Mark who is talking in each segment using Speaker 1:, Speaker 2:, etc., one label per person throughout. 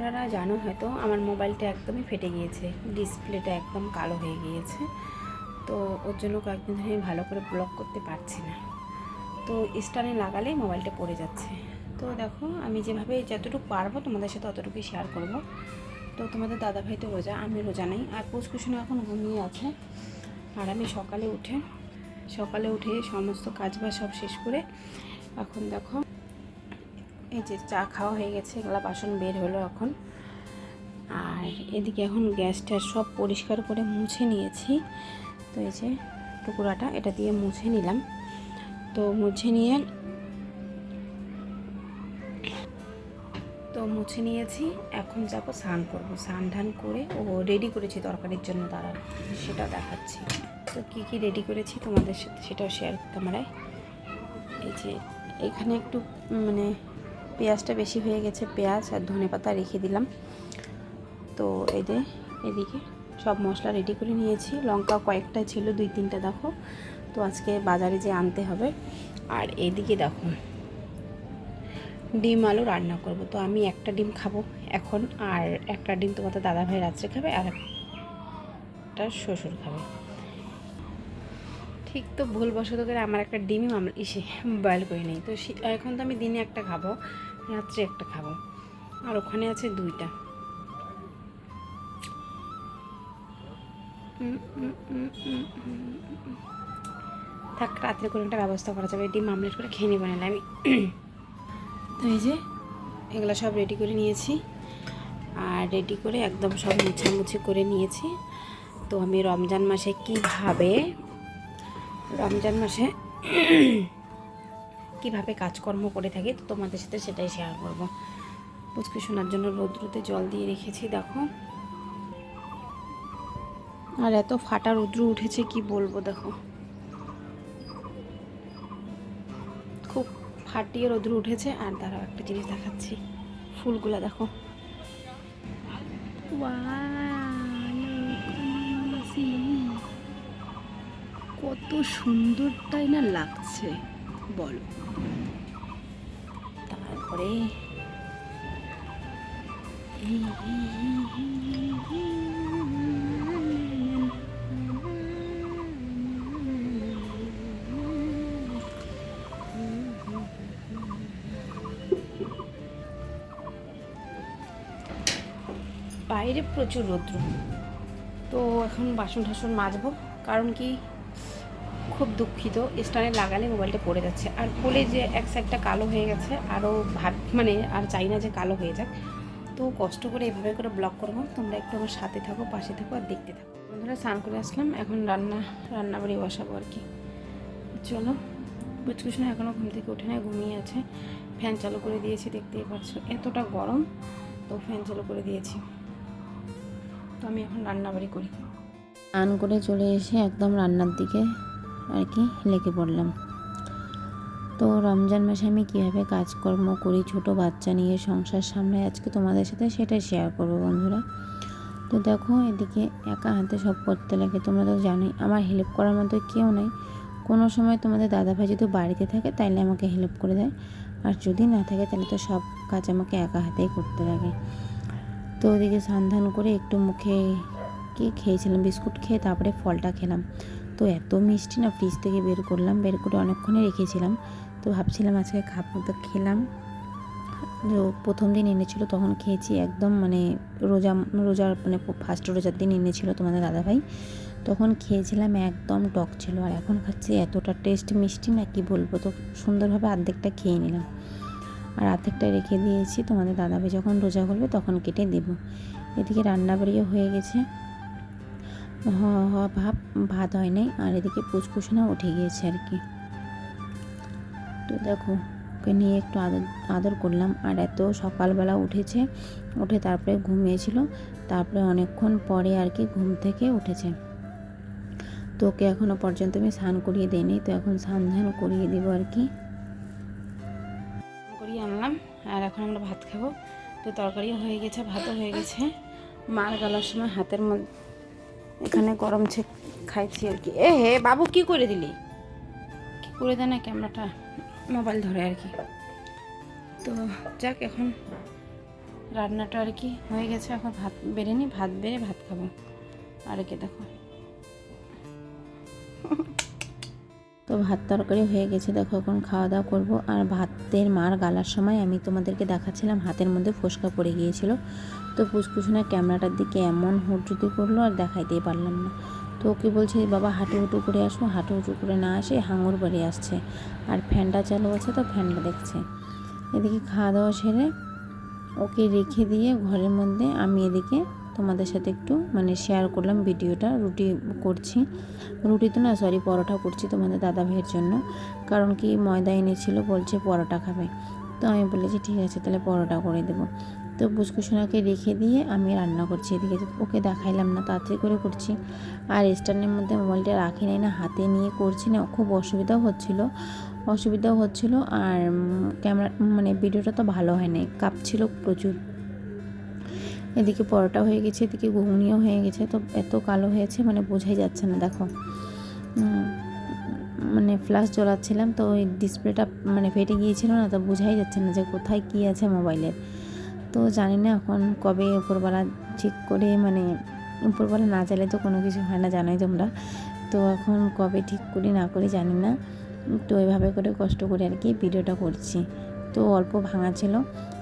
Speaker 1: তোমরা জানো হয়তো, আমার মোবাইলটা একদমই ফেটে গিয়েছে, ডিসপ্লেটা একদম কালো হয়ে গিয়েছে। তো ওর জন্য কয়েকদিন ধরে আমি ভালো করে ব্লক করতে পারছি না। তো স্টানে লাগালেই মোবাইলটা পড়ে যাচ্ছে। তো দেখো, আমি যেভাবে যতটুকু পারব তোমাদের সাথে অতটুকুই শেয়ার করব। তো তোমাদের দাদাভাই তো রোজা, আমি রোজা নেই। আর পুষ্কুশনে এখন ঘুমিয়ে আছে। আর আমি সকালে উঠে সকালে উঠে সমস্ত কাজ বাজ সব শেষ করে এখন দেখো এই যে চা খাওয়া হয়ে গেছে, এগুলা বাসন বের হলো এখন। আর এদিকে এখন গ্যাসটা সব পরিষ্কার করে মুছে নিয়েছি। তো এই যে টুকরাটা, এটা দিয়ে মুছে নিলাম। তো মুছে নিয়ে তো মুছে নিয়েছি, এখন যাব স্নান করব। স্নান ধান করে, ও রেডি করেছি তরকারির জন্য তারা সেটা দেখাচ্ছি। তো কী কী রেডি করেছি তোমাদের সাথে সেটাও শেয়ার করতে ক্যামেরায় এই যে এখানে একটু মানে পেঁয়াজটা বেশি হয়ে গেছে পেঁয়াজ আর ধনে পাতা রেখে দিলাম। তো এই যে এদিকে সব মশলা রেডি করে নিয়েছি। লঙ্কা কয়েকটা ছিল, দুই তিনটা দেখো। তো আজকে বাজারে যে আনতে হবে। আর এদিকে দেখো, ডিম আলু রান্না করব। তো আমি একটা ডিম খাব এখন, আর একটা ডিম তোমাদের দাদাভাই রাত্রে খাবে, আর একটা শ্বশুর খাবে। ঠিক তো ভুলবশত করে আমার একটা ডিমই ইসে বয়েল করে নিই। তো এখন তো আমি দিনে একটা খাব। রাত্রে একটা খাব। আর ওখানে আছে দুইটা। থাক, রাত্রে কোনো একটা ব্যবস্থা করা যাবে। ডিম আমলেট করে খেয়ে নিব নাহলে আমি। তো এই যে, এগুলো সব রেডি করে নিয়েছি। আর রেডি করে একদম সব মুছামুছি করে নিয়েছি। তো আমি রমজান মাসে কীভাবে, রমজান মাসে কীভাবে কাজকর্ম করে থাকি, তো তোমাদের সাথে সেটাই শেয়ার করব। পুচকি শোনার জন্য রৌদ্রতে জল দিয়ে রেখেছি, দেখো। আর এত ফাটা রৌদ্র উঠেছে, কি বলব, দেখো। খুব ফাটিয়ে রৌদ্র উঠেছে, আর দাঁড়াও, একটা জিনিস দেখাচ্ছি। ফুলগুলো দেখো। কত সুন্দর তাই না লাগছে। বলো। তারপরে বাইরে প্রচুর রৌদ্র। তো এখন বাসন টাসন মাজবো কারণ কি খুব দুঃখিত। স্টানে লাগালে মোবাইলটা পড়ে যাচ্ছে। আর বলে যে এক সাইডটা কালো হয়ে গেছে আরও ভাব মানে আর চাই না যে কালো হয়ে যাক। তো কষ্ট করে এভাবে করে ব্লগ করব। তোমরা একটু আমার সাথে থাকো, পাশে থাকো আর দেখতে থাকো। বন্ধুরা, স্নান করে আসলাম। এখন রান্না রান্না বাড়ি বসাবো আর কি। চলো বুঝকুশনে এখনও ঘুম থেকে উঠে না ঘুমিয়ে আছে। ফ্যান চালু করে দিয়েছি, দেখতেই পাচ্ছ। এতটা গরম, তো ফ্যান চালু করে দিয়েছি। তো আমি এখন রান্নাবাড়ি করি।
Speaker 2: স্নান করে চলে এসে একদম রান্নার দিকে আর কি লেগে পড়লাম। তো রমজান মাসে আমি কীভাবে কাজকর্ম করি, ছোট বাচ্চা নিয়ে সংসার সামনে আজকে তোমাদের সাথে সেটাই শেয়ার করব বন্ধুরা। তো দেখো এদিকে একা হাতে সব করতে লাগে, তোমরা তো জানোই, আমার হেল্প করার মতো কেউ নেই। কোনো সময় তোমাদের দাদাভাই যদি বাড়িতে থাকে তাইলে আমাকে হেল্প করে দেয়। আর যদি না থাকে তাহলে তো সব কাজ আমাকে একা হাতেই করতে লাগে। তো ওদিকে সন্ধান করে একটু মুখে কি খেয়েছিলাম বিস্কুট খেয়ে তারপরে ফলটা খেলাম। তো এত মিষ্টি না ফ্রিজ থেকে বের করলাম, বের করে অনেকক্ষণে রেখেছিলাম। তো ভাবছিলাম আজকে খাব, তো খেলাম। প্রথম দিন এনেছিল, তখন খেয়েছি একদম মানে রোজা রোজার মানে ফার্স্ট রোজার দিন এনেছিল তোমাদের দাদাভাই। তখন খেয়েছিলাম একদম টক ছিল, আর এখন খাচ্ছি এতটা টেস্ট মিষ্টি না, কি বলব? তো সুন্দরভাবে অর্ধেকটা খেয়ে নিলাম। আর অর্ধেকটা রেখে দিয়েছি, তোমাদের দাদাভাই যখন রোজা করবে তখন কেটে দেব। এদিকে রান্না বাড়িও হয়ে গেছে। ভাব, ভাত হয় নাই আর এদিকে পুচকুসোনা উঠে গিয়েছে আর কি। তো দেখো, ওকে নিয়ে একটু আদর আদর করলাম। আর এত সকালবেলা উঠেছে, উঠে তারপরে ঘুমিয়েছিল। তারপরে অনেকক্ষণ পরে আর কি ঘুম থেকে উঠেছে। তো ওকে এখনও পর্যন্ত আমি স্নান করিয়ে দিইনি। তো এখন স্নান ধান করিয়ে দেবো আর কি।
Speaker 1: করিয়ে আনলাম। আর এখন আমরা ভাত খাব। তো তরকারিও হয়ে গেছে, ভাতও হয়ে গেছে। মার গলার সময় হাতের মধ্যে এখানে গরম ছে খাইছি আর কি। এ হে, বাবু কি করে দিলি? কি করে দে না ক্যামেরাটা? মোবাইল ধরে আর কি। তো যাক, এখন রান্নাটা আর কি হয়ে গেছে। এখন ভাত বেড়ে নি, ভাত বেড়ে ভাত খাব। আর কি দেখো।
Speaker 2: তো ভাত তরকারি হয়ে গেছে, দেখো এখন খাওয়া দাওয়া করব। আর ভাতের মার গালার সময় আমি তোমাদেরকে দেখাচ্ছিলাম, হাতের মধ্যে ফোসকা পড়ে গিয়েছিল। তো পুষ্কুসুনা ক্যামেরাটার দিকে এমন হুটজুটি করল আর দেখাইতেই পারলাম না। তো ওকে বলছে বাবা, হাঁটু হুটু করে আসো, হাঁটু হুটু করে না আসে হাঙর বাড়ি আসছে। আর ফ্যানটা চালু আছে তো ফ্যানটা দেখছে। এদিকে খাওয়া দাওয়া সেরে ওকে রেখে দিয়ে ঘরের মধ্যে আমি এদিকে তোমাদের সাথে একটু মানে শেয়ার করলাম ভিডিওটা, রুটি করছি। রুটি তো না সরি পরোটা করছি তোমাদের দাদা ভাইয়ের জন্য। কারণ কি, ময়দা এনেছিল, বলছে পরোটা খাবে। তো আমি বলেছি, ঠিক আছে, তাহলে পরোটা করে দেবো। তো পুষ্কুসোনাকে রেখে দিয়ে আমি রান্না করছি এদিকে। ওকে দেখাইলাম না, তাড়াতাড়ি করে করছি। আর স্ট্যান্ডের মধ্যে মোবাইলটা রাখি নাই না, হাতে নিয়ে করছি না, খুব অসুবিধাও হচ্ছিল। অসুবিধাও হচ্ছিল, আর ক্যামেরা মানে ভিডিওটা তো ভালো হয় নাই, কাঁপছিল প্রচুর। এদিকে পরোটা হয়ে গেছে, এদিকে ঘুগনিও হয়ে গেছে, তো এত কালো হয়েছে মানে বোঝাই যাচ্ছে না, দেখো। মানে ফ্ল্যাশ জ্বলাচ্ছিলাম, তো ওই ডিসপ্লেটা মানে ফেটে গিয়েছিল না, তো বোঝাই যাচ্ছে না যে কোথায় কী আছে মোবাইলের তো জানি না এখন কবে উপরবেলা ঠিক করে মানে উপরবেলা না চাইলে তো কোনো কিছু হয় না, জানোই তোমরা। তো এখন কবে ঠিক করি না করি জানি না। তো এভাবে করে কষ্ট করে আর কি ভিডিওটা করছি। তো অল্প ভাঙা ছিল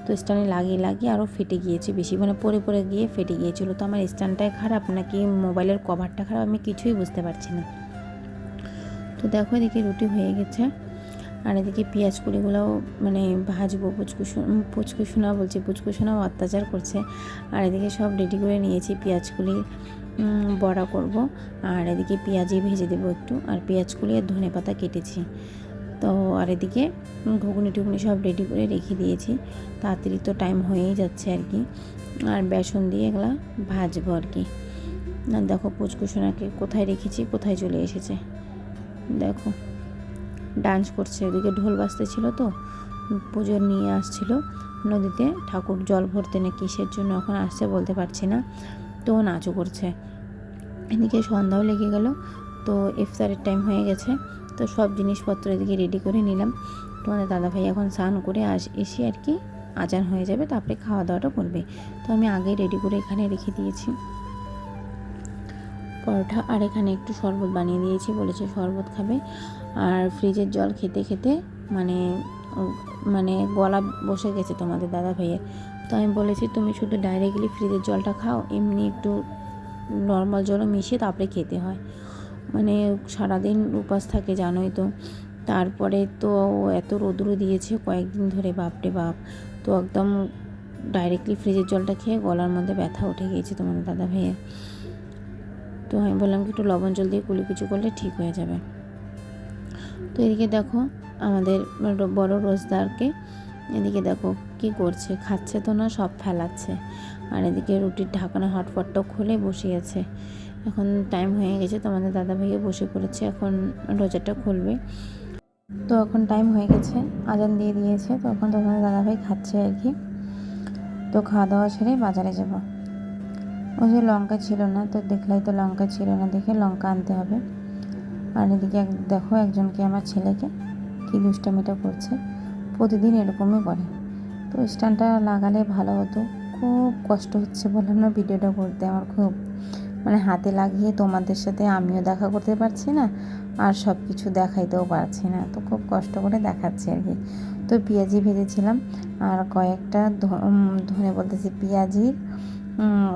Speaker 2: তো স্ট্যান্ডে লাগিয়ে লাগিয়ে আরও ফেটে গিয়েছে বেশি। মানে পরে পরে গিয়ে ফেটে গিয়েছিল। তো আমার স্ট্যান্ডটাই খারাপ নাকি মোবাইলের কভারটা খারাপ আমি কিছুই বুঝতে পারছি না। তো দেখো এদিকে রুটি হয়ে গেছে আর এদিকে পেঁয়াজ কুড়িগুলোও মানে ভাজবো পুচকুসু পুচকুসোনা বলছি পুচকুসোনাও অত্যাচার করছে। আর এদিকে সব রেডি করে নিয়েছি পেঁয়াজগুলি উম, বড়া করব। আর এদিকে পেঁয়াজি ভেজে দেবো একটু। আর পেঁয়াজগুলি আর ধনে পাতা কেটেছি। তো আর এদিকে ঘুগনি টুগনি সব রেডি করে রেখে দিয়েছি। তাড়াতাড়ি তো টাইম হয়েই যাচ্ছে আর কি। আর বেসন দিয়ে এগুলা ভাজবো আর কি। আর দেখো পুচকুসোনাকে কোথায় রেখেছি, কোথায় চলে এসেছে। দেখো ডান্স করছে। ওদিকে ঢোল বাজতে ছিল তো, পুজো নিয়ে আসছিল। নদীতে ঠাকুর জল ভরতে না কিসের জন্য এখন আসছে বলতে পারছি না। তো নাচও করছে। এদিকে সন্ধ্যাও লেগে গেল। তো ইফতারের টাইম হয়ে গেছে। তো সব জিনিসপত্র এদিকে রেডি করে নিলাম। তোমাদের দাদা দাদাভাই এখন স্নান করে আস, এসে আর কি আজান হয়ে যাবে, তারপরে খাওয়া দাওয়াটা করবে। তো আমি আগেই রেডি করে এখানে রেখে দিয়েছি। পরোটা আর এখানে একটু শরবত বানিয়ে দিয়েছি, বলেছে শরবত খাবে। আর ফ্রিজের জল খেতে খেতে মানে মানে গলা বসে গেছে তোমাদের দাদা ভাইয়ের তো আমি বলেছি, তুমি শুধু ডাইরেক্টলি ফ্রিজের জলটা খাও, এমনি একটু নর্মাল জলও মিশিয়ে তারপরে খেতে হয়। মানে সারাদিন উপাস থাকে জানোই তো। তারপরে তো এত রোদ্রু দিয়েছে কয়েকদিন ধরে, বাপরে বাপ। তো একদম ডাইরেক্টলি ফ্রিজের জলটা খেয়ে গলার মধ্যে ব্যথা উঠে গিয়েছে তোমার দাদা ভাইয়ের। তো আমি বললাম কি একটু লবণ জল দিয়ে কুলি কুচি করলে ঠিক হয়ে যাবে। তো এদিকে দেখো আমাদের বড় রোজদারকে, এদিকে দেখো কি করছে, খাচ্ছে তো না, সব ফেলাচ্ছে। আর এদিকে রুটির ঢাকানা হটপটটাও খুলে বসে আছে। এখন টাইম হয়ে গেছে তোমাদের দাদা ভাইয়ে বসে পড়েছে, এখন রোজাটা খুলবে। তো এখন টাইম হয়ে গেছে, আজান দিয়ে দিয়েছে, তো এখন তোমাদের দাদা ভাই খাচ্ছে আর কি। তো খাওয়া দাওয়া সেরে বাজারে যাব। ওই যে লঙ্কা ছিল না, তো দেখলাই তো লঙ্কা ছিল না, দেখে লঙ্কা আনতে হবে। আর এদিকে দেখো একজনকে আমার ছেলেকে কি দুষ্টামিটা করছে, প্রতিদিন এরকমই করে। তো স্ট্যান্ডটা লাগালে ভালো হতো, খুব কষ্ট হচ্ছে বললাম না ভিডিওটা করতে, আমার খুব মানে হাতে লাগিয়ে তোমাদের সাথে আমিও দেখা করতে পারছি না, আর সব কিছু দেখাইতেও পারছি না। তো খুব কষ্ট করে দেখাচ্ছি আর কি। তো পেঁয়াজি ভেজেছিলাম, আর কয়েকটা ধনে বলতেছি পেঁয়াজির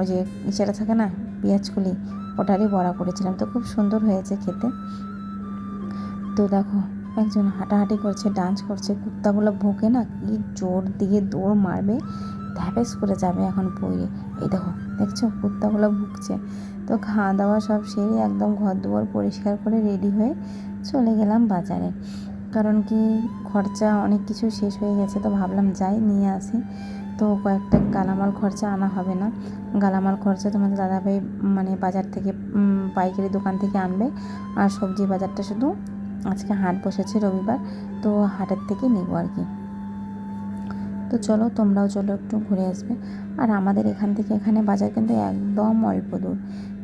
Speaker 2: ওই যে ইচাটা থাকে না পেঁয়াজগুলি ওটারই বড়া করেছিলাম। তো খুব সুন্দর হয়েছে খেতে। তো দেখো, একজন হাঁটাহাঁটি করছে, ডান্স করছে, কুত্তাগুলো ভোগে না, কি জোর দিয়ে দৌড় মারবে, ধ্যাপেস করে যাবে এখন পইরে এই দেখো, দেখছ? কুত্তাগুলো ভুগছে। তো খাওয়া দাওয়া সব সেরে একদম ঘর দুয়ার পরিষ্কার করে রেডি হয়ে চলে গেলাম বাজারে। কারণ কি খরচা অনেক কিছু শেষ হয়ে গেছে তো ভাবলাম যাই, নিয়ে আসি। তো কয়েকটা গালামাল খরচা আনা হবে না। গালামাল খরচা তোমাদের দাদাভাই মানে বাজার থেকে পাইকারি দোকান থেকে আনবে। আর সবজি বাজারটা শুধু আজকে হাট বসেছে রবিবার, তো হাটের থেকে নেব আর কি। তো চলো তোমরাও চলো একটু ঘুরে আসবে। আর আমাদের এখান থেকে এখানে বাজার কিন্তু একদম অল্প দূর।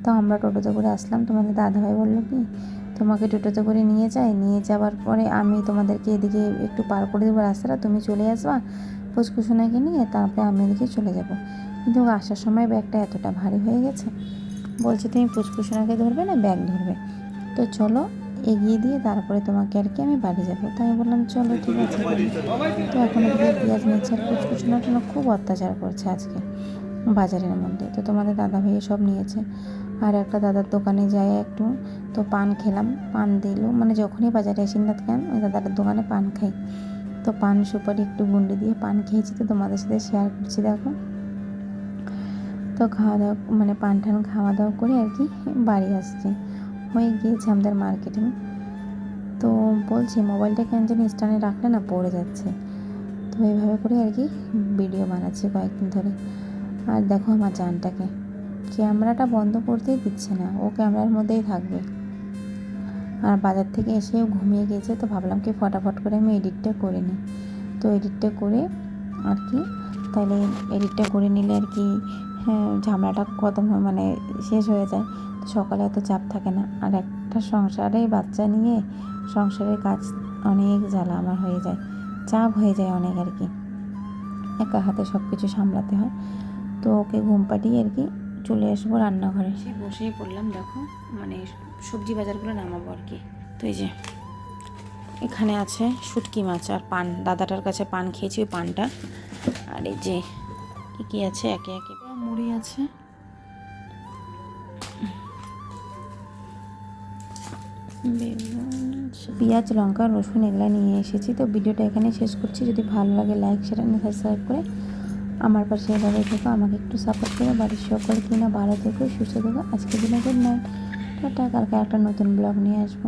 Speaker 2: তো আমরা টোটোতে করে আসলাম। তোমাদের দাদাভাই বলল কি তোমাকে টোটোতে করে নিয়ে যাই। নিয়ে যাওয়ার পরে আমি তোমাদেরকে এদিকে একটু পার করে দেবো রাস্তাটা। তুমি চলে আসবা পুচকুসোনাকে নিয়ে তারপরে আমি এদিকে চলে যাব। কিন্তু আসার সময় ব্যাগটা এতটা ভারী হয়ে গেছে। বলছে তুমি পুচকুসোনাকে ধরবে না? ব্যাগ ধরবে। তো চলো এগিয়ে দিয়ে তারপরে তোমাকে আর কি আমি বাড়ি যাব। তাই আমি বললাম, চলো, ঠিক আছে। তো এখন পেঁয়াজ নিচ্ছে আর কুচকুচুনার জন্য খুব অত্যাচার করছে আজকে বাজারের মধ্যে। তো তোমাদের দাদা ভাই সব নিয়েছে। আর একটা দাদার দোকানে যাই একটু। তো পান খেলাম, পান দিল। মানে যখনই বাজারে আসি না কেন? ওই দাদার দোকানে পান খাই। তো পান সুপারি একটু গুন্ডি দিয়ে পান খেয়েছি। তো তোমাদের সাথে শেয়ার করছি, দেখো। তো খাওয়া দাওয়া মানে পান টান খাওয়া দাওয়া করে আর কি বাড়ি আসছি। হয়ে গিয়েছে আমাদের মার্কেটিং তো বলছি মোবাইলটা কেন জানি স্ট্যান্ডে রাখলে না পড়ে যাচ্ছে। তো এইভাবে করে আর কি ভিডিও বানাচ্ছি কয়েকদিন ধরে। আর দেখো আমার জানটাকে। ক্যামেরাটা বন্ধ করতেই দিচ্ছে না। ও ক্যামেরার মধ্যেই থাকবে। আর বাজার থেকে এসেও ঘুমিয়ে গেছে তো ভাবলাম কি ফটাফট করে আমি এডিটটা করে নিই। তো এডিটটা করে আর কি, তাহলে এডিটটা করে নিলে আর কি হ্যাঁ ঝামেলাটা হয় মানে শেষ হয়ে যায়। তো সকালে এত চাপ থাকে না। আর একটা সংসারে বাচ্চা নিয়ে সংসারের কাজ অনেক জ্বালা আমার হয়ে যায়। চাপ হয়ে যায় অনেক আর কি। একা হাতে সব কিছু সামলাতে হয়। তো ওকে ঘুম পাঠিয়ে আর কি চলে আসব রান্নাঘরে।
Speaker 1: সে বসেই পড়লাম, দেখো। মানে সবজি বাজারগুলো নামাবো আর কি। তো এই যে, এখানে আছে শুটকি মাছ আর পান। দাদাটার কাছে পান খেয়েছি, ওই পানটা। আর এই যে, কী কী আছে? একে একে মুড়ি আছে।
Speaker 2: পেঁয়াজ, লঙ্কা, রসুন এগুলো নিয়ে এসেছি। তো ভিডিওটা এখানে শেষ করছি। যদি ভালো লাগে লাইক শেয়ার and সাবস্ক্রাইব করে আমার পাশে এভাবে থেকো। আমাকে একটু সাপোর্ট করে। বাড়ির সকল কিনা ভালো থেকো, সুস্থ থেকো। আজকে দিনে গুড নাইট টাটা। কালকে একটা নতুন ব্লগ নিয়ে আসব।